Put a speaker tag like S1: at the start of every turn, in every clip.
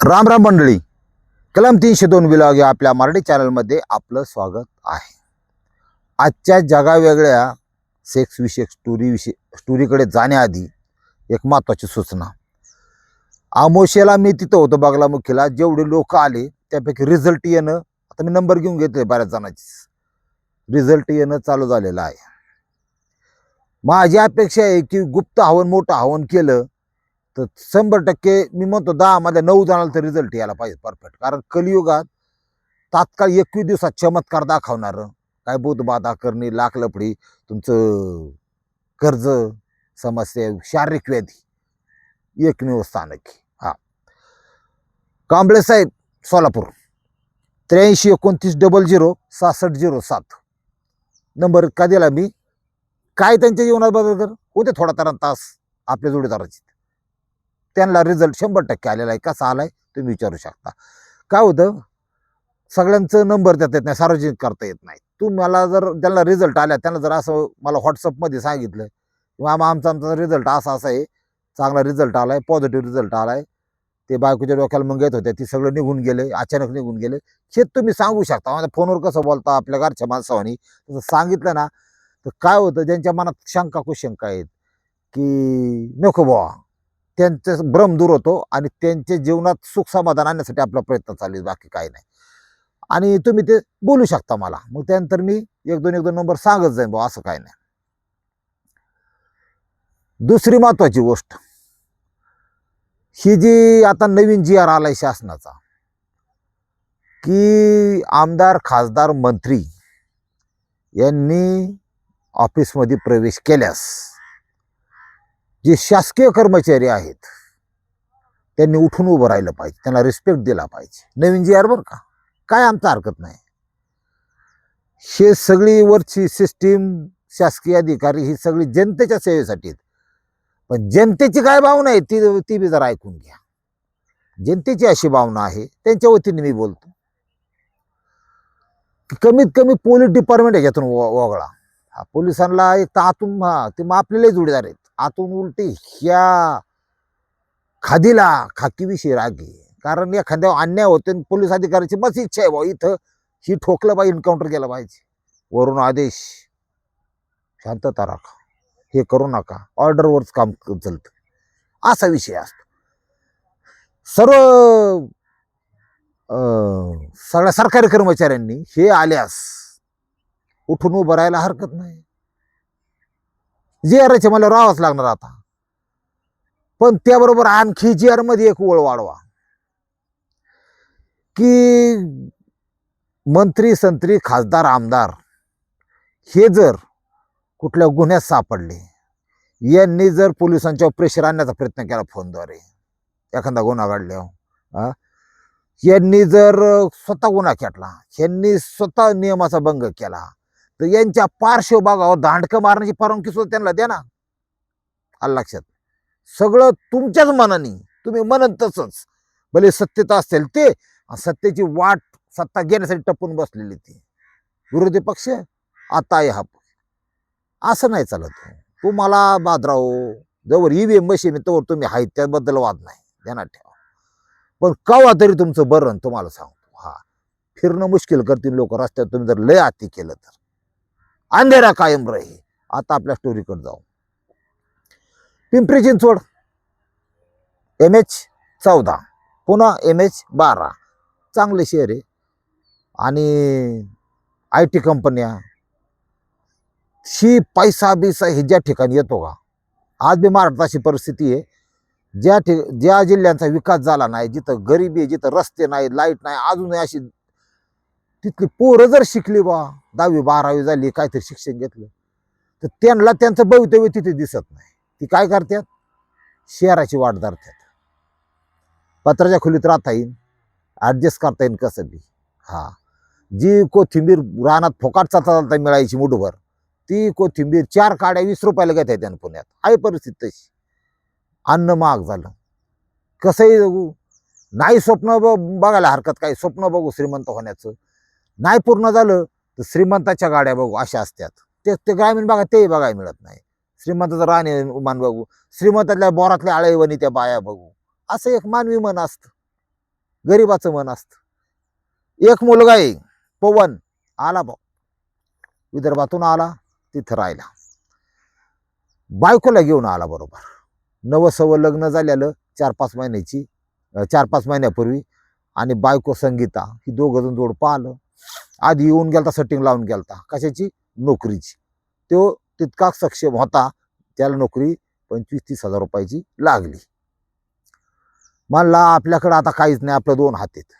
S1: राम राम मंडळी. कलम तीनशे दोन विभाग या आपल्या मराठी चॅनलमध्ये आपलं स्वागत आहे. आजच्या जगावेगळ्या सेक्स विषयक स्टोरी विषय स्टोरीकडे जाण्याआधी एक महत्त्वाची सूचना. आमोशेला मी तिथं होतो बागलामुखीला जेवढे लोक आले त्यापैकी रिझल्ट येणं आता मी नंबर घेऊन घेतले बऱ्याच जणांची. रिझल्ट येणं चालू झालेलं आहे. माझी अपेक्षा आहे की गुप्त हवन मोठं हवन केलं तर शंभर टक्के मी म्हणतो दहामध्ये नऊ जणाला तर रिझल्ट यायला पाहिजे परफेक्ट कारण कलियुगात तात्काळ एकवीस दिवसात चमत्कार दाखवणार काय बोधबाधा करणे लाख लफडी तुमचं कर्ज समस्या शारीरिक व्याधी एकमेव स्थानक हा. कांबळे साहेब सोलापूर. त्र्याऐंशी एकोणतीस डबल झिरो सहासष्ट झिरो सात. नंबर का दिला मी? काय त्यांच्या जीवनात बदल कर? होते थोडा तरा तास आपल्या जोडीदाराची. त्यांना रिझल्ट शंभर टक्के आलेला आहे. कसा आला आहे तुम्ही विचारू शकता. काय होतं? सगळ्यांचं नंबर देता येत नाही सार्वजनिक करता येत नाही. तुम्हाला मला जर त्यांना रिझल्ट आला त्यांना जर असं मला व्हॉट्सअपमध्ये सांगितलं मामा आमचा आमचा रिझल्ट असा असा आहे. चांगला रिझल्ट आहे पॉझिटिव्ह रिझल्ट आहे ते बायकोच्या डोक्याला मग येत होत्या. ती सगळं निघून गेले अचानक निघून गेले. हे तुम्ही सांगू शकता. माझ्या फोनवर कसं बोलता आपल्या घरच्या माणसावानी? तसं सांगितलं ना तर काय होतं? ज्यांच्या मनात शंका कुशंका आहेत की नको बुवा. त्यांचं भ्रम दूर होतो आणि त्यांच्या जीवनात सुख समाधान आणण्यासाठी आपला प्रयत्न चालू बाकी काही नाही. आणि तुम्ही ते बोलू शकता मला. मग त्यानंतर मी एक दोन एक दोन नंबर सांगत जाईन बुवा असं काही नाही. दुसरी महत्वाची गोष्ट. ही जी आता नवीन जी आर आलाय शासनाचा की आमदार खासदार मंत्री यांनी ऑफिसमध्ये प्रवेश केल्यास जे शासकीय कर्मचारी आहेत त्यांनी उठून उभं राहिलं पाहिजे त्यांना रिस्पेक्ट दिला पाहिजे. नवीन जी आर बरं का? काय आमचं हरकत नाही. हे सगळी वरची सिस्टीम शासकीय अधिकारी ही सगळी जनतेच्या सेवेसाठी आहेत. पण जनतेची काय भावना आहे ती ती बी जरा ऐकून घ्या. जनतेची अशी भावना आहे त्यांच्या वतीने मी बोलतो. कमीत कमी पोलीस डिपार्टमेंट याच्यातून व- वगळा. हा पोलिसांना एक तर आतून हा ते मग आपल्यालाही जोडीदार आहेत. आतून उलटे ह्या खादीला खाकीविषयी राग आहे. कारण एखाद्या अन्याय होते पोलीस अधिकाऱ्याची मस्त इच्छा आहे भाऊ इथं ही ठोकलं पाहिजे एन्काउंटर केलं पाहिजे. वरून आदेश. शांतता राखा. हे करू नका. ऑर्डरवरच काम चालतं. असा विषय असतो. सर्व अं, सगळ्या सरकारी कर्मचाऱ्यांनी हे आल्यास उठून उभं राहायला हरकत नाही. जी आरचे मला राहावंच लागणार आता. पण त्याबरोबर आणखी जी आरमध्ये एक ओळ वाढवा. की मंत्री संत्री खासदार आमदार हे जर कुठल्या गुन्ह्यात सापडले यांनी जर पोलिसांच्यावर प्रेशर आणण्याचा प्रयत्न केला फोनद्वारे एखादा गुन्हा घडल्यावर यांनी जर स्वतः गुन्हा खेटला यांनी स्वतः नियमाचा भंग केला तर यांच्या पार्श्वभागावर दांडकं मारण्याची परवानगी सुद्धा त्यांना द्या ना. आलं लक्षात? सगळं तुमच्याच मनाने. तुम्ही म्हणत तसंच. भले सत्यता असेल ते सत्तेची वाट सत्ता घेण्यासाठी टपून बसलेली ती. विरोधी पक्ष आता आहे हा असं नाही चालत हो. तुम्हाला बादराव जवळ ईव्हीएम मशीन आहे तोवर तुम्ही आहेत त्याबद्दल वाद नाही. ध्यानात ठेवा. पण कवा तरी तुमचं बरं तुम्हाला सांगतो. हा. फिरणं मुश्किल करतील लोक. रस्त्यात तुम्ही जर लय आती केलं तर. अंधेरा कायम राही. आता आपल्या स्टोरीकडे जाऊ. पिंपरी चिंचवड एम एच चौदा. पुन्हा एम एच बारा. चांगले शहर आहे. आणि आय टी कंपन्या शी पैसा बिसा हे ज्या ठिकाणी येतो का? आज बी महाराष्ट्रात अशी परिस्थिती आहे. ज्या ठिक ज्या जिल्ह्यांचा विकास झाला नाही जिथं गरिबी आहे जिथं रस्ते नाही लाइट नाही अजूनही अशी तिथली पोरं जर शिकली बा दहावी बारावी झाली काहीतरी शिक्षण घेतलं तर त्यांना त्यांचं भवितव्य तिथे दिसत नाही. ती काय करतात? शहराची वाट धरतात. पत्राच्या खोलीत राहता येईल ॲडजस्ट करता येईल कसं बी. हा. जी कोथिंबीर रानात फोकाट चालता चालता मिळायची मुठभर ती कोथिंबीर चार काड्या वीस रुपयाला घेता येते पुण्यात. आहे परिस्थिती तशी. अन्न महाग झालं. कसंही बघू. नाही स्वप्न ब- बघायला हरकत काय स्वप्न बघू श्रीमंत होण्याचं. नाही पूर्ण झालं तर श्रीमंताच्या गाड्या बघू अशा असतात ते ते ग्रामीण भागात तेही बघायला मिळत नाही. श्रीमंताचं राहणे मान बघू श्रीमंतातल्या बोरातल्या आळेवणी त्या बाया बघू. असं एक मानवी मन असतं. गरिबाचं मन असतं. एक मुलगा आहे पवन आला भाऊ विदर्भातून आला तिथं राहिला. बायकोला घेऊन आला बरोबर. नवं सवं लग्न झालेलं चार पाच महिन्याची चार पाच महिन्यापूर्वी. आणि बायको संगीता ही दोघं जण जोड पाहिलं आधी येऊन गेलता सेटिंग लावून गेलता. कशाची? नोकरीची. तो तितका सक्षम होता त्याला नोकरी पंचवीस तीस हजार रुपयाची लागली. म्हणला आपल्याकडं आता काहीच नाही आपल्या दोन हात आहेत.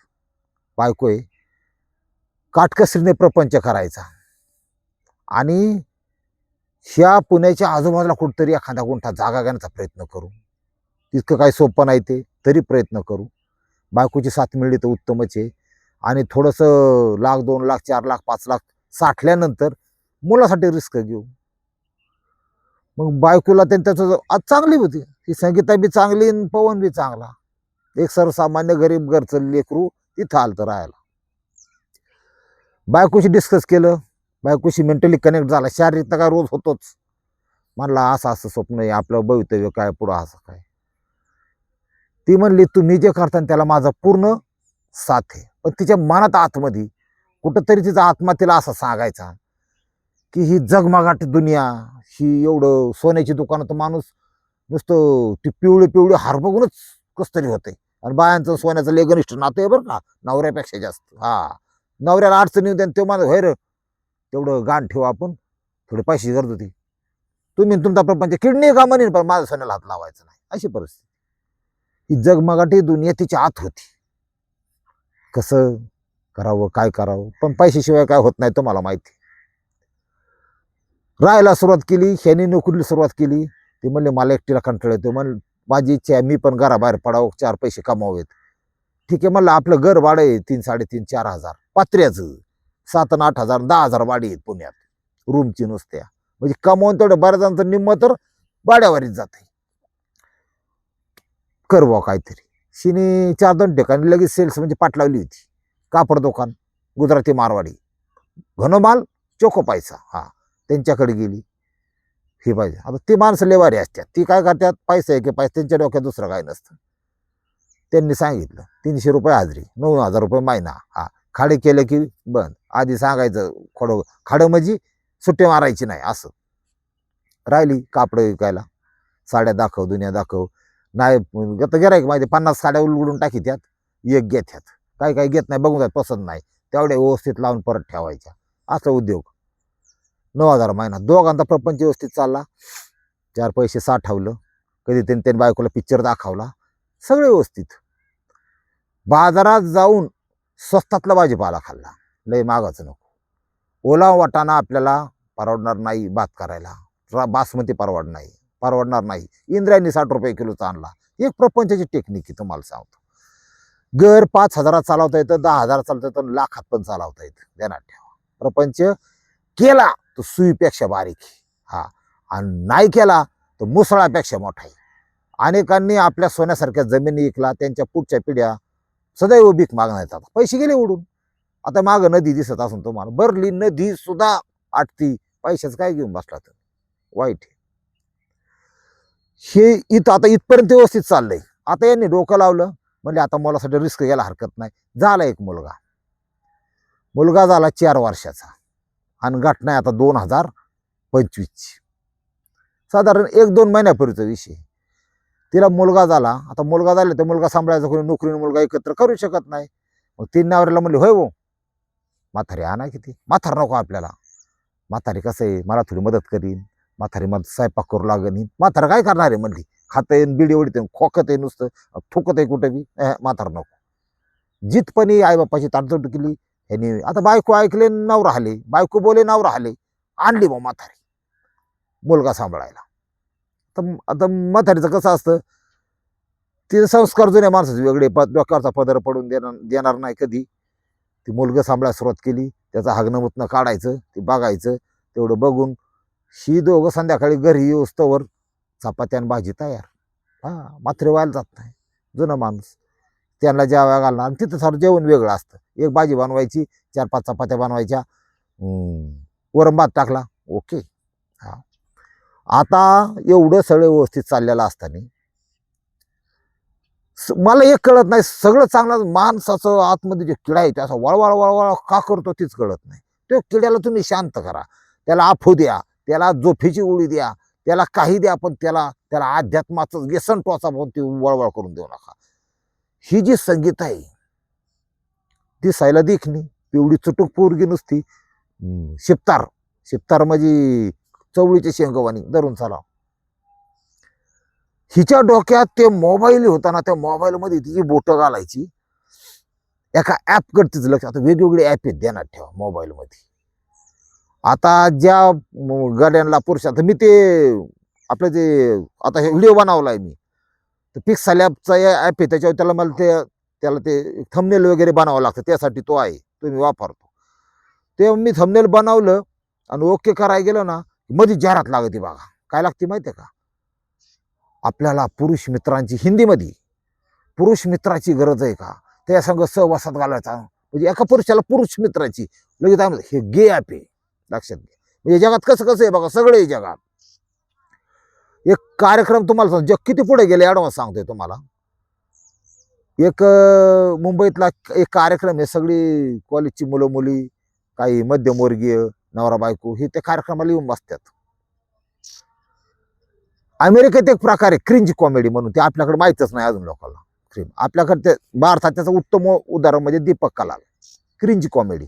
S1: बायको आहे. काटकसरीने प्रपंच करायचा. आणि ह्या पुण्याच्या आजूबाजूला कुठंतरी एखादा गुंठा जागा घेण्याचा प्रयत्न करू. तितकं काही सोपं नाही ते तरी प्रयत्न करू. बायकोची साथ मिळली तर उत्तमच आहे. आणि थोडंसं लाख दोन लाख चार लाख पाच लाख साठल्यानंतर मुलासाठी रिस्क घेऊ. मग बायकोला त्यांनी त्याचं आज चांगली होती. ती संगीता बी चांगली आणि पवन बी चांगला. एक सर्वसामान्य गरीब घरचं लेकरू तिथं आलं तर राहायला. बायकोशी डिस्कस केलं. बायकोशी मेंटली कनेक्ट झाला. शारीरिक तर काय रोज होतोच. म्हणला असं असं स्वप्न आहे. आपलं भवितव्य काय पुढं असं काय. ती म्हणली तुम्ही जे करता त्याला माझा पूर्ण साथ आहे. पण तिच्या मनात आतमध्ये कुठंतरी तिचा आत्मा तिला असा सांगायचा की ही जगमगाट दुनिया ही एवढं सोन्याची दुकानं तर माणूस नुसतं ती पिवळी पिवळी हार बघूनच कस तरी होते आणि बायांचं सोन्याचं लेगनिष्ठ नातं आहे बरं का नवऱ्यापेक्षा जास्त. हा. नवऱ्याला अडचणी होते ते माझं होय रे तेवढं गाण ठेवू आपण थोडे पैसे गरज होती. तुम्ही तुमचा प्रपंच किडनी का म्हणेन पण माझा सोन्याला हात लावायचं नाही. अशी परिस्थिती. ही जगमगाटी दुनिया तिच्या आत होती. कसं करावं काय करावं? पण पैशाशिवाय काय होत नाही तुम्हाला माहिती. राहायला सुरुवात केली ह्याने नोकरीला सुरुवात केली. ते म्हणले मला एकटीला कंटाळ येतो म्हण माझी इच्छा आहे मी पण घराबाहेर पडावं चार पैसे कमावेत ठीक आहे म्हणलं आपलं घर भाडं आहे तीन साडेतीन चार हजार. पात्र्याचं. सात आणि आठ हजार दहा हजार वाडी आहेत पुण्यात. रूमची नुसत्या. म्हणजे कमावून तेवढं बऱ्याच निम्म तर भाड्यावरीच जाते कर बुवा काहीतरी. शिने चार दोन ठिकाणी लगेच सेल्स म्हणजे पाठलावली होती. कापड दुकान गुजराती मारवाडी. घनमाल चोको पैसा हा त्यांच्याकडे गेली. ही पाहिजे. आता ती माणसं लेवारी असतात. ती काय करतात? पैसा आहे की पैसा त्यांच्या डोक्यात दुसरं काय नसतं. त्यांनी सांगितलं तीनशे रुपये हाजरी नऊ हजार रुपये महिना हा. खाडे केले की बंद. आधी सांगायचं खोडं खाडं म्हणजे सुट्टे मारायची नाही असं. राहिली कापडं विकायला. साड्या दाखव दुनिया दाखव. नाही आता गिरायक माहिती पन्नास साड्या उलगडून टाकी त्यात एक घेत्यात काय काय घेत नाही बघून जात पसंत नाही. तेवढ्या व्यवस्थित लावून परत ठेवायच्या. असं उद्योग. नऊ हजार महिना. दोघांचा प्रपंच व्यवस्थित चालला. चार पैसे साठवलं. कधी त्यांनी त्यांनी बायकोला पिक्चर दाखवला. सगळे व्यवस्थित. बाजारात जाऊन स्वस्तातला भाजीपाला खाल्ला. लय मागाचं नको. ओला वाटाणा आपल्याला परवडणार नाही भात करायला. बासमती परवड नाही. परवडणार नाही. इंद्रायणी साठ रुपये किलोचा आणला. एक प्रपंचाची टेक्निक आहे तुम्हाला सांगतो. घर पाच हजारात चालवता येतं दहा हजार चालतं येतं लाखात पण चालवता येतं. ध्यानात ठेवा. प्रपंच केला तर सुईपेक्षा बारीक आहे. हा. आणि नाही केला तर मुसळापेक्षा मोठा आहे. अनेकांनी आपल्या सोन्यासारख्या जमिनी विकला त्यांच्या पुढच्या पिढ्या सदैव भीक मागणार येतात पैसे गेले उडून. आता मागं नदी दिसत असून तुम्हाला. बरली नदी सुद्धा आटती. पैशाचं काय घेऊन बसला तर वाईट आहे. हे इथं आता इथपर्यंत व्यवस्थित चाललंय. आता यांनी डोकं लावलं म्हणजे आता मुलासाठी रिस्क घ्यायला हरकत नाही. झाला एक मुलगा. मुलगा झाला चार वर्षाचा. आणि घटना आहे आता दोन हजार पंचवीसची. साधारण एक दोन महिन्यापूर्वीचा विषय. तिला मुलगा झाला. आता मुलगा झाला तर मुलगा सांभाळायचा कोणी नोकरीने मुलगा एकत्र करू शकत नाही. मग तीन नवऱ्याला म्हणले होय वो म्हातारी आणा किती? म्हातार नको आपल्याला. म्हातारी कसं आहे? मला थोडी मदत करीन. म्हातारी माझं स्वयंपाक करू लागेल म्हातारा काय करणार आहे म्हणली? खात येईन बिडी ओढते खोकत आहे नुसतं. थुकत आहे कुठं बी? म्हातारा म्हातार नको. जितपणी आईबापाची ताडतोड केली ह्यांनी आता बायको ऐकले नाव राहिले. बायको बोले नाव राहिले. आणली मग म्हातारी. मुलगा सांभाळायला. तर आता म्हातारीचं कसं असतं? तिचे संस्कार जुन्या माणसाचे वेगळे प डोक्यावरचा पदर पडून देणार देणार नाही कधी. ती मुलगा सांभाळायला सुरुवात केली. त्याचं हागणं मुतणं काढायचं ते बघायचं तेवढं बघून ही दोघं संध्याकाळी घरी येऊस्तवर चपात्या आणि भाजी तयार. हा मात्र व्हायला जात नाही. जुनं माणूस. त्यांना जेवायला घालणार आणि तिथं सारं जेवण वेगळं असतं. एक भाजी बनवायची चार पाच चपात्या बनवायच्या. हम्म, वरण भात टाकला. ओके. हां. आता एवढं सगळं व्यवस्थित चाललेलं असताना स- मला एक कळत नाही. सगळं चांगलं माणसाचं आतमध्ये जे किडा आहे त्याचा वळवळ वळवळ का करतो तीच कळत नाही. तो किड्याला तुम्ही शांत करा. त्याला आफू द्या. त्याला जोफीची उडी द्या त्याला काही द्या पण त्याला त्याला अध्यात्माचं व्यसन टोचा म्हणून ती वळवळ करून देऊ नका. ही जी संगीत आहे ती सायला देखणी पिवळी चुटूक पोरगी नुसती. शिपतार शिपतार म्हणजे चवळीची शेंगवानी धरून चाला. हिच्या डोक्यात ते मोबाईल होता ना त्या मोबाईलमध्ये तिची बोटं घालायची. एका ॲपकडे तिचं लक्ष आता वेगवेगळे ॲप आहेत ध्यानात ठेवा मोबाईलमध्ये. आता ज्या गड्यांना गाड्यांना पुरुष आता मी ते आपलं ते आता हे व्हिडिओ आहे मी. तर पिक्स सॅलॅबचा ॲप आहे त्याच्यावर त्याला मला ते त्याला ते थमनेल वगैरे बनावं लागतं त्यासाठी तो आहे तो मी वापरतो. ते मी थमनेल बनवलं आणि ओके करायला गेलो ना मध्ये जाहिरात लागते बघा. काय लागते माहिती आहे का? आपल्याला पुरुष मित्रांची हिंदीमध्ये पुरुष मित्राची गरज आहे का? त्या संघ सहवासात घालायचा. म्हणजे एका पुरुषाला पुरुष मित्राची लगेच हे गे ॲप आहे. लक्षात घ्या. म्हणजे जगात कसं कसं आहे बघा सगळे जगात. एक कार्यक्रम तुम्हाला सांग जग किती पुढे गेले ॲडव्हान्स सांगतोय तुम्हाला. एक मुंबईतला एक कार्यक्रम आहे सगळी कॉलेजची मुलं मुली काही मध्यमवर्गीय नवरा बायको हे त्या कार्यक्रमाला येऊन बसतात. अमेरिकेत एक प्रकार आहे क्रिंज कॉमेडी म्हणून. ते आपल्याकडे माहीतच नाही अजून लोकांना. क्रिंज आपल्याकडे ते भारतात त्याचं उत्तम उदाहरण म्हणजे दीपक कलाल. क्रिंज कॉमेडी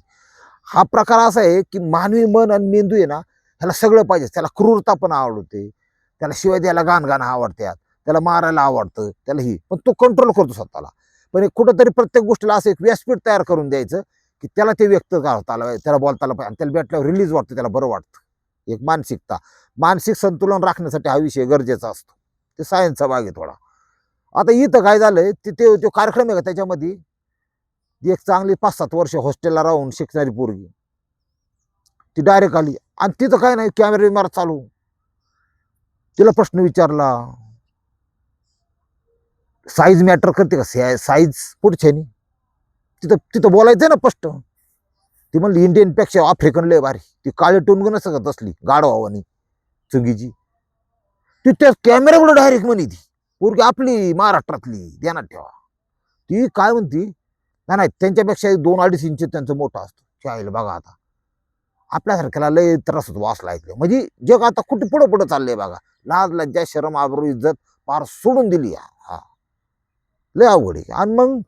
S1: हा प्रकार असा आहे की मानवी मन आणि मेंदू आहे ना ह्याला सगळं पाहिजे. त्याला क्रूरता पण आवडते. त्याला शिवाय द्यायला गाण गाणं आवडतात. त्याला मारायला आवडतं. त्याला ही. पण तो कंट्रोल करतो स्वतःला. पण एक कुठंतरी प्रत्येक गोष्टीला असं एक व्यासपीठ तयार करून द्यायचं की त्याला ते व्यक्त करता आलं त्याला बोलता आलं पाहिजे त्याला भेटल्यावर रिलीज वाटतं. त्याला बरं वाटतं. एक मानसिकता. मानसिक संतुलन राखण्यासाठी हा विषय गरजेचा असतो. ते सायन्सचा भाग आहे थोडा. आता इथं काय झालंय? ते ते तो कार्यक्रम आहे का त्याच्यामध्ये? एक चांगली पाच सात वर्ष हॉस्टेलला राहून शिकणारी पोरगी. ती डायरेक्ट आली. आणि तिथं काय नाही कॅमेरा बिमेरा चालू. तिला प्रश्न विचारला साईज मॅटर करते का? साईज पुढच्यानी तिथं तिथं बोलायचं ना स्पष्ट. ती म्हणली इंडियनपेक्षा आफ्रिकन लय भारी. ती काळे टोनगण सगळं असली गाडवावानी चुगीची. ती त्या कॅमेऱ्याकडे डायरेक्ट म्हणे ती. पोरगी आपली महाराष्ट्रातली. ध्यानात ठेवा. ती काय म्हणती? नाही नाही त्यांच्यापेक्षा दोन अडीच इंच त्यांचं मोठं असतं. चालेल बघा आता. आपल्यासारख्याला लय त्रास होतो वासला ऐकलं म्हणजे जग आता कुठे पुढं पुढं चाललंय बघा. लाज लज्जा शरम आबरू इज्जत पार सोडून दिली हा. लय अवघड आहे. आणि मग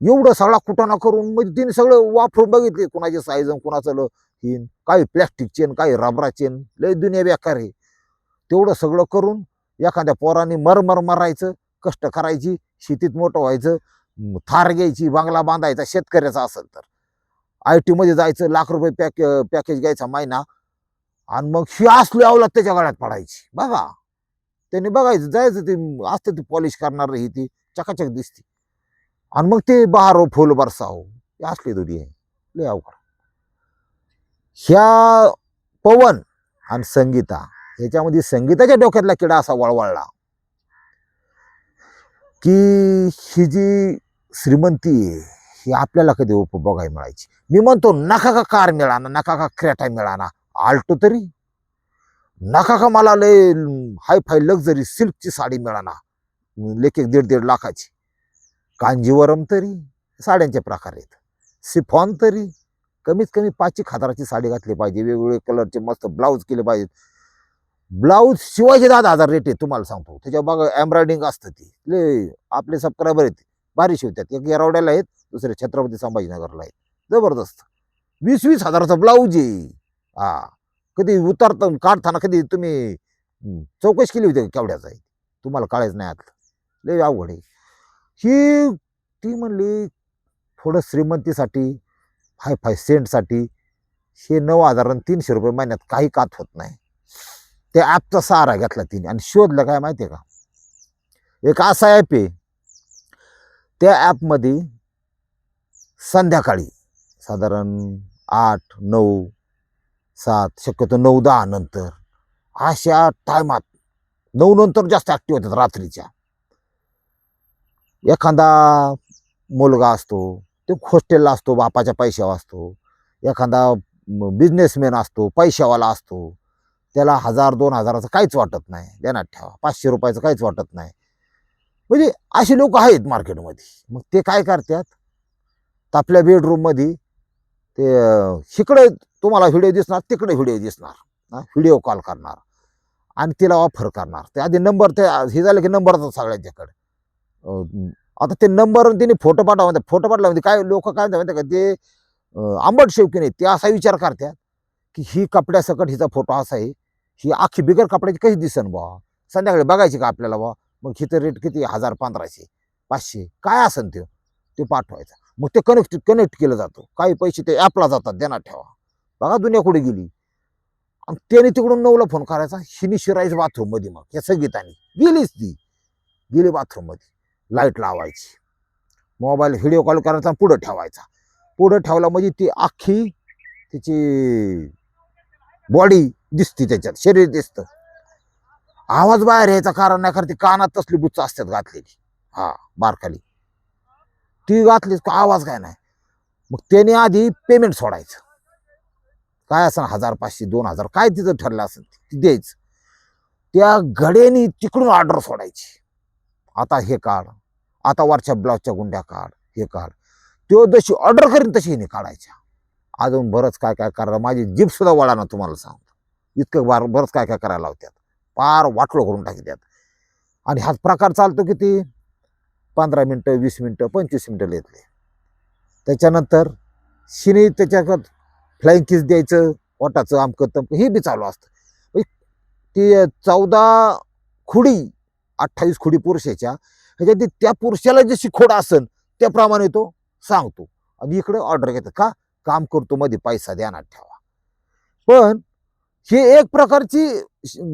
S1: एवढं सगळा कुटाणा करून म्हणजे तिने सगळं वापरून बघितले कुणाचे साईज कुणाचं ल- हिन काही प्लॅस्टिक चेन काही रबरा चेन लय दुनिया बेकार आहे. तेवढं सगळं करून एखाद्या पोराने मरमर मारायचं कष्ट करायची शेतीत मोठं व्हायचं थार घ्यायची बांगला बांधायचा शेतकऱ्याचा असेल तर. आय टीमध्ये जायचं लाख रुपये पॅक पॅकेज घ्यायचा महिना. आणि मग ही असली अवलात त्याच्या गळ्यात पडायची. बघा त्यांनी बघायचं जायचं ते असते ती पॉलिश करणार ही ती चकाचक दिसते. आणि मग ते बहारो फुल बरसाव. हे असली दुरी आहे. लय अवघड. ह्या पवन आणि संगीता ह्याच्यामध्ये संगीताच्या डोक्यातला किडा असा वळवळला. की ही जी श्रीमंती आहे ही आपल्याला कधी उपभोगायला मिळायची? मी म्हणतो नका का कार मिळाना नका का क्रेटा मिळाना? आल्टो तरी. नका का मला लय हाय फाय लक्झरी सिल्कची साडी मिळाना? लेख एक दीड दीड लाखाची. कांजीवरम तरी साड्यांचे प्रकार आहेत. सिफॉन तरी. कमीत कमी पाच एक हजाराची साडी घातली पाहिजे. वेगवेगळे कलरचे मस्त ब्लाऊज केले पाहिजेत. ब्लाऊज शिवायचे दहा हजार रेट आहे तुम्हाला सांगतो. त्याच्या बघा एम्ब्रॉयडिंग असतं ती. ले आपले सबस्क्रायबर आहेत. भारी शिवतात. एक येरावड्याला आहेत दुसरे छत्रपती संभाजीनगरला आहेत. जबरदस्त. वीस वीस हजाराचा ब्लाऊज आहे. हा. कधी उतरता काढताना कधी तुम्ही चौकशी केली होती केवढ्याच केवढ्याचा आहे? तुम्हाला कळायचं नाही आतलं. लय अवघड आहे. ही ती म्हणली थोडं श्रीमंतीसाठी हाय फाय सेंटसाठी हे नऊ हजार आणि तीनशे रुपये महिन्यात काही कात होत नाही. त्या ॲपचा सहारा घेतला तिने आणि शोधलं काय माहिती आहे का? एक असा ॲप आहे. त्या ॲपमध्ये संध्याकाळी साधारण आठ नऊ सात शक्यतो नऊ दहा नंतर अशा टायमात नऊ नंतर जास्त ॲक्टिव्ह होतात रात्रीच्या. एखादा मुलगा असतो तो हॉस्टेलला असतो बापाच्या पैशावर असतो. एखादा बिझनेसमॅन असतो पैशावाला असतो. त्याला हजार दोन हजाराचं काहीच वाटत नाही. देण्यात ठेवा. पाचशे रुपयाचं काहीच वाटत नाही. म्हणजे असे लोक आहेत मार्केटमध्ये. मग ते काय करतात? तर आपल्या बेडरूममध्ये ते इकडे तुम्हाला व्हिडिओ दिसणार तिकडे व्हिडिओ दिसणार. व्हिडिओ कॉल करणार. आणि तिला ऑफर करणार. ते आधी नंबर ते हे झालं की नंबर सगळ्यांच्याकडे. आता ते नंबर तिने फोटो पाठवा म्हणतात. फोटो पाठला म्हणजे काय लोक काय म्हणतात आहे का? ते आंबट शेवकी नाही. ते असा विचार करतात की ही कपड्यासकट हिचा फोटो असा आहे. ही आखी बिगर कपड्याची कशी दिसन बा संध्याकाळी बघायची का आपल्याला बा मग हिचं रेट किती हजार पंधराशे पाचशे काय असन ते? ते पाठवायचा. मग ते कनेक्ट कनेक्ट केलं जातं. काही पैसे ते ॲपला जातात देण्यात ठेवा. बघा दुनिया कुठे गेली. आणि त्याने तिकडून नऊला फोन करायचा हिनी शिरायचं बाथरूममध्ये मग. या संगीताने गेलीच ती. गेली बाथरूममध्ये लाइट लावायची. मोबाईल व्हिडिओ कॉल करायचा आणि पुढं ठेवायचा. पुढं ठेवला म्हणजे ती आखी तिची बॉडी दिसते त्याच्यात शरीर दिसतं. आवाज बाहेर यायचा कारण नाही कारण ती कानात तसली बुच्च असतात घातलेली. हा बारखाली. ती घातली का आवाज काय नाही. मग त्याने आधी पेमेंट सोडायचं. काय असं हजार पाचशे दोन हजार काय तिचं ठरलं असेल ते द्यायचं. त्या घड्यानी तिकडून ऑर्डर सोडायची. आता हे काढ आता वरच्या ब्लाऊजच्या गुंड्या काढ हे काढ. तो जशी ऑर्डर करीन तशी हिने काढायच्या. अजून बरंच काय काय करा माझी जीप सुद्धा वळा ना तुम्हाला सांग इतकं बार बरंच काय काय करायला लावत्यात. पार वाटलो करून टाकत्यात आणि हाच प्रकार चालतो किती? पंधरा मिनटं वीस मिनटं पंचवीस मिनटं लेतले त्याच्यानंतर शिनी त्याच्याकत फ्लाईंग किस द्यायचं ओटाचं आमकं तमकं हे बी चालू असतं. ती चौदा खुडी अठ्ठावीस खुडी पुरुषाच्या ह्याच्यात ती त्या पुरुषाला जशी खोड असन त्याप्रमाणे तो सांगतो. आणि इकडे ऑर्डर घेतात. का? काम करतो मध्ये पैसा ध्यानात ठेवा. पण हे एक प्रकारची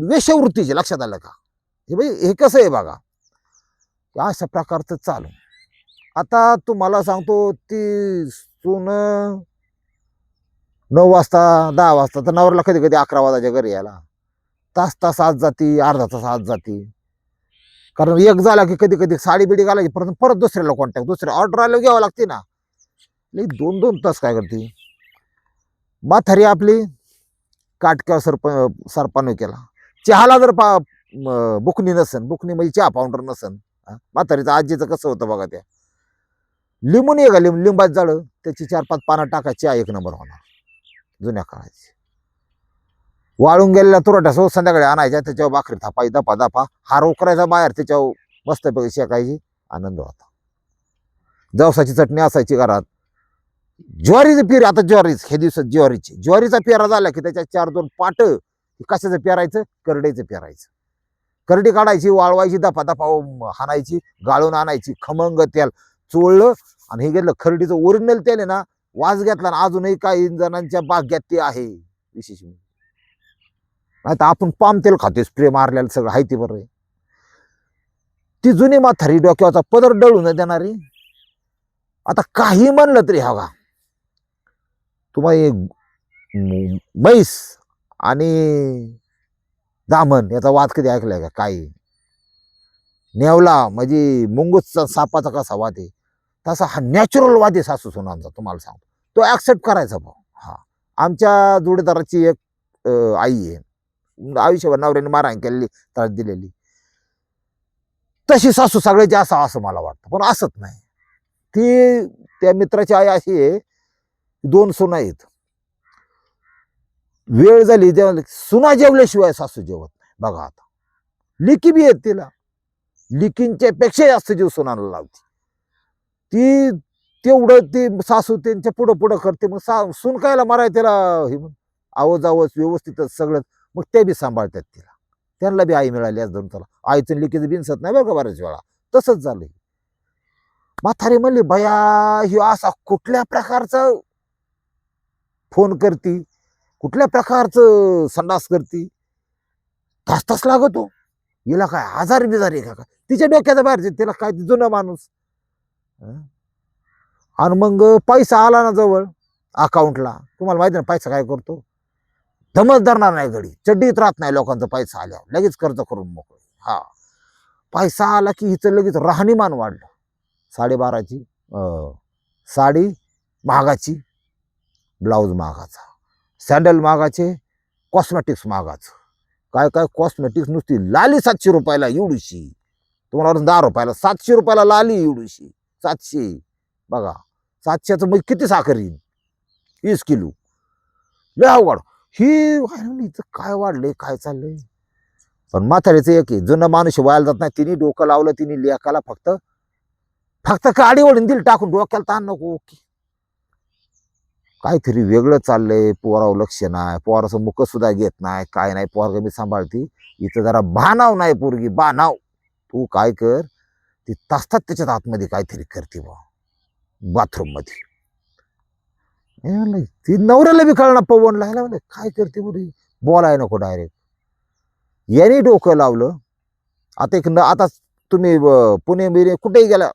S1: वेशवृत्तीची लक्षात आलं का? हे बाई हे कसं आहे बघा? अशा प्रकारचं चालू. आता तुम्हाला सांगतो ती सून नऊ वाजता दहा वाजता तर नवऱ्याला कधी कधी अकरा वाजायच्या घरी यायला. तास तास आज जाती अर्धा तास आज जाती. कारण एक झाला की कधी कधी साडी बिडी घालायची परत परत दुसऱ्याला कॉन्टॅक्ट दुसऱ्या ऑर्डर आल्यावर घ्यावं लागते ना. दोन दोन तास काय करते? म्हातारी आपली काटक्या सरप सरपानं केला. चहाला जर पा बुकणी बुकनी नसन बुकनी म्हणजे चहा पावडर नसन म्हातारीचं आजीचं कसं होतं बघा त्या. लिंबून ये का लिंब लिंबात जाळं? त्याची चार पाच पानं टाका चहा एक नंबर होणार. जुन्या काळाची. वाळून गेलेल्या तुरट्या सो संध्याकाळी आणायच्या त्याच्यावर भाकरी थापायची दपा दपा हार उकरायचा बाहेर त्याच्यावर मस्तपैकी शेकायची आनंद होता. जवसाची चटणी असायची घरात. ज्वारीचं पेर आता ज्वारीच हे दिवसात ज्वारीची. ज्वारीचा पेरा झाला की त्याच्यात चार दोन पाट कशाचं पेरायचं? करडेचं पेरायचं. करडी काढायची वाळवायची दफा दफा हाणायची गाळून आणायची खमंग तेल चोळलं आणि हे घेतलं. खरडीचं ओरिजिनल तेल आहे ना वास घेतला ना अजूनही काही जणांच्या बाग्यात ते आहे विशेष म्हणजे. नाही तर आपण पाम तेल खातोय स्प्रे मारलेलं सगळं आहे ते बरं. आहे. ती जुनी माथारी डोक्याचा पदर डळून देणारी. आता काही म्हणलं तरी हवा तुम्हाला हे म्हैस आणि दामन याचा वाद कधी ऐकलाय का? काही नेवला म्हणजे मुंगूसचा सापाचा कसा वाद आहे? तसा हा नॅचरल वाद आहे सासू सुनांचा तुम्हाला सांगतो. तो ॲक्सेप्ट करायचा भाऊ. हा. आमच्या जोडीदाराची एक आई आहे. आयुष्यभर नवऱ्याने मारहाण केलेली त्रास दिलेली. तशी सासू सगळ्याची असा असं मला वाटतं. पण असत नाही. ती त्या मित्राची आई अशी आहे दोन सुना आहेत. वेळ झाली जेव्हा सुना जेवल्याशिवाय सासू जेवत नाही. बघा आता. लिकी बी आहेत तिला. लिकींच्या पेक्षा जास्त जीव सुनाला लावते. ती तेवढं ती सासू त्यांच्या पुढं पुढं करते. मग सा सून कायला माराय तिला हे म्हण आवाज आवाज व्यवस्थितच सगळं मग ते बी सांभाळतात तिला. त्यांना बी आई मिळाली आज धरून त्याला आईचं लिकीचं बिनसत नाही बरं का बऱ्याच वेळा. तसंच झालं म्हातारी म्हणली बया ही असा कुठल्या प्रकारचा फोन करती कुठल्या प्रकारचं संडास करती? तास तास लागतो. हिला काय आजार बिजार आहे का काय? तिच्या डोक्याचा बाहेर तिला काय जुना माणूस. आणि मग पैसा आला ना जवळ अकाउंटला तुम्हाला माहिती ना पैसा काय करतो? धमक धरणार नाही घडी चड्डीत राहत नाही लोकांचा पैसा आल्यावर. लगेच कर्ज करून मोकळे. हा. पैसा आला की हिचं लगेच राहणीमान वाढलं. साडेबाराची साडी महागाची. ब्लाऊज महागाचा. सँडल महागाचे कॉस्मेटिक्स महागाचं. काय काय कॉस्मेटिक्स नुसती लाली सातशे रुपयाला एवढीशी. तुम्हाला वाटतं दहा रुपयाला सातशे रुपयाला लाली एवढीशी. सातशे. बघा सातशेचं मग किती साखर येईल वीस किलो. लय अवघड. ही काय इथं काय वाढलंय काय चाललंय? पण म्हाताऱ्याचं एक आहे जुनं माणूस व्हायला जात नाही तिने डोकं लावलं तिने लेकाला फक्त फक्त काडी ओढून दिली टाकून डोक्याला ताण नको ओके. काहीतरी वेगळं चाललंय पोरावर लक्ष नाही पोराचं मुखसुद्धा घेत नाही काय नाही पोरग मी सांभाळती. इथं जरा बाणाव नाही पोरगी बाणाव तू काय कर ती तासतात त्याच्यात आतमध्ये काहीतरी करते बा बाथरूममध्ये. म्हणलं, ती नवऱ्याला बी कळणार पवन ह्याला म्हणलं काय करते बोरी बोलाय नको डायरेक्ट याने डोकं लावलं. आता एक न आता तुम्ही पुणे बिणे कुठेही गेला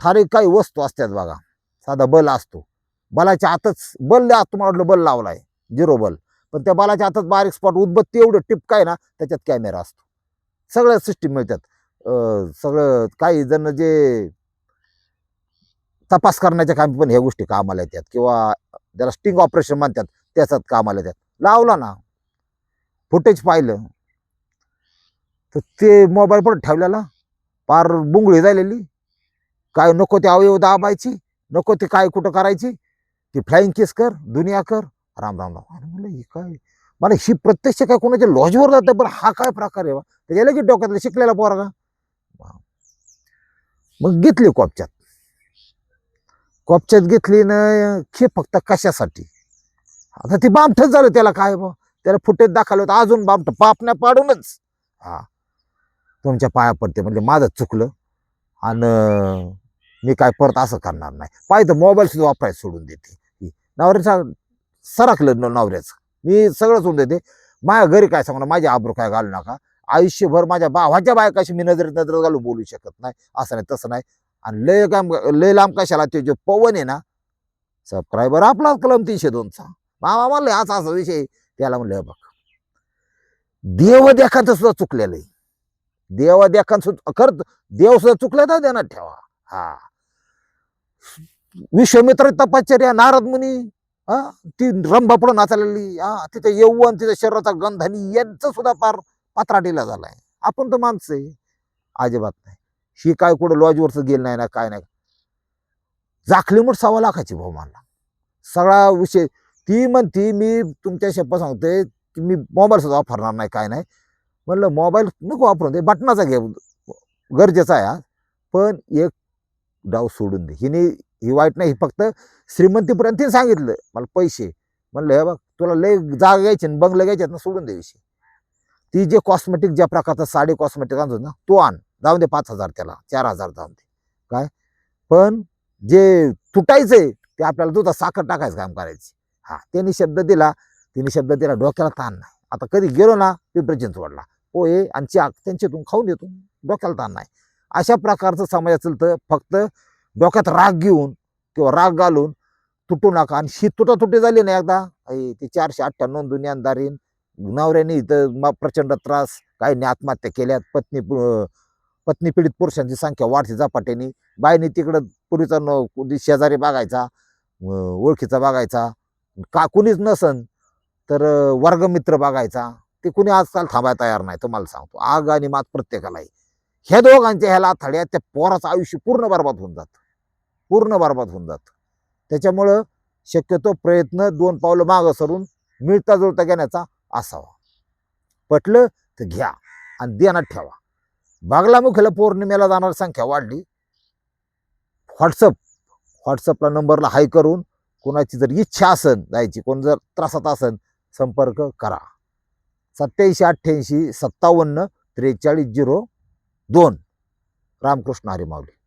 S1: ठारे काही वस्तू असतात बघा साधा बल असतो. बलाच्या आतच बल ला- तुम्हाला वाटलं बल लावलाय झिरो बल. पण त्या बलाच्या आतच बारीक स्पॉट उद्बत्ती एवढं टिपकाय ना त्याच्यात कॅमेरा असतो. सगळ्या सिस्टीम मिळतात. सगळं काही जण जे तपास करण्याच्या कामी पण ह्या गोष्टी कामाला येतात. किंवा ज्याला स्टिंग ऑपरेशन म्हणतात त्याच्यात कामाला येतात. लावला ना. फुटेज पाहिलं. तर ते मोबाईल पण ठेवलेला. पार बुंगळी झालेली. काय नको ते अवयव दाबायची नको ते काय कुठं करायची. ती फ्लाईंग केस कर दुनिया कर. राम राम राम. अरे म्हणलं ही काय? मला ही प्रत्यक्ष काय कोणाच्या लॉजवर जातं पण हा काय प्रकार आहे बा? त्याच्या लगेच डोक्यातला शिकलेला पोरगा? मग घेतली कॉपच्यात. कॉपच्यात घेतली ना खे फक्त कशासाठी? आता ती बामठच झालं त्याला काय बा? त्याला फुटेज दाखवलं होतं अजून बामठ पापण्या पाडूनच. हा. तुमच्या पाया पडते म्हणजे माझं चुकलं. आणि मी काय परत असं करणार नाही. पाहिजे मोबाईल सुद्धा वापरायला सोडून देते. नवऱ्याचा सरकलं नवऱ्याचं. मी सगळं सोडून देते. माझ्या घरी काय सांगणार माझ्या आबरू काय घालू नका. आयुष्यभर माझ्या भावाच्या बायकाशी मी नजरेत नजरेत घालून बोलू शकत नाही. असं नाही तसं नाही. आणि लय काम लय लांब कशाला ते जे पवन आहे ना सबस्क्रायबर आपलाच कलम तीनशे दोनचा. मामा म्हणलं असा असा विषय त्याला म्हणलं बघ देव देखांचं सुद्धा चुकलेलं आहे. देवा देखांचं सुद्धा खरं देव सुद्धा चुकलं तर देणार ठेवा. हा. विश्वमित्र तपाश्चर्या नारद मुनी हा ती रंभा पडून नाचालेली हा तिथे यौवन तिथे शरीराचा गंध आणि यांचं सुद्धा पार पात्राटीला झालाय. आपण तर माणसं आहे. अजिबात नाही. ही काय कुठं लॉजवरच गेलं नाही ना काय नाही. जाखली मोठ सव्वा लाखाची भाऊ मानला सगळा विषय ती म्हणती मी तुमच्या शपथ सांगते की मी मोबाईल सुद्धा वापरणार नाही काय नाही. म्हणलं मोबाईल नको वापरून दे बटनाचा घे गरजेचा आहे हा. पण एक डाव सोडून दे. हिने ही वाईट नाही ही फक्त श्रीमंतीपर्यंत तिने सांगितलं मला पैसे. म्हणलं हे बघ तुला लय जागा घ्यायची आणि बंगले घ्यायचे ना सोडून दे विषय ती जे कॉस्मेटिक ज्या प्रकारचा साडी कॉस्मेटिक आणतो ना तो आण. जाऊन दे पाच हजार त्याला चार हजार जाऊन दे. काय? पण जे तुटायचंय ते आपल्याला दुधात साखर टाकायचं काम करायची. हा त्यांनी शब्द दिला. तिने शब्द दिला डोक्याला ताण नाही. आता कधी गेलो ना पिंपरी चिंचवडला पोहे आणि चाक त्यांच्यातून खाऊन येतो. डोक्याला ताण नाही. अशा प्रकारचं समाज असेल तर फक्त डोक्यात राग घेऊन किंवा राग घालून तुटू नका. आणि शीत तुटा तुटी झाली ना एकदा. ते चारशे अठ्ठ्याण्णव दुनियादारीन नवऱ्याने इथं प्रचंड त्रास काहींनी आत्महत्या केल्यात. पत्नी पत्नी पीडित पुरुषांची संख्या वाढते झपाट्याने. बाईने तिकडं पूर्वीचा न कुणी शेजारी बघायचा ओळखीचा बघायचा. का कुणीच नसन तर वर्गमित्र बघायचा. ते कुणी आजकाल थांबायला तयार नाही तुम्हाला सांगतो. आग आणि मात प्रत्येकाला आहे. ह्या दोघांच्या ह्याला थड्यात त्या पोराचं आयुष्य पूर्ण बरबाद होऊन जातं. पूर्ण बरबाद होऊन जातं. त्याच्यामुळं शक्यतो प्रयत्न दोन पावलं मागं सरून मिळता जुळता घेण्याचा असावा. पटलं तर घ्या आणि देण्यात ठेवा. बागलामुखीला पौर्णिमेला जाणारी संख्या वाढली. व्हॉट्सअप व्हॉट्सअपला नंबरला हाय करून कोणाची जर इच्छा असन जायची कोण जर त्रासात असन संपर्क करा. सत्याऐंशी अठ्ठ्याऐंशी सत्तावन्न त्रेचाळीस झिरो दोन. रामकृष्ण हरी माऊली.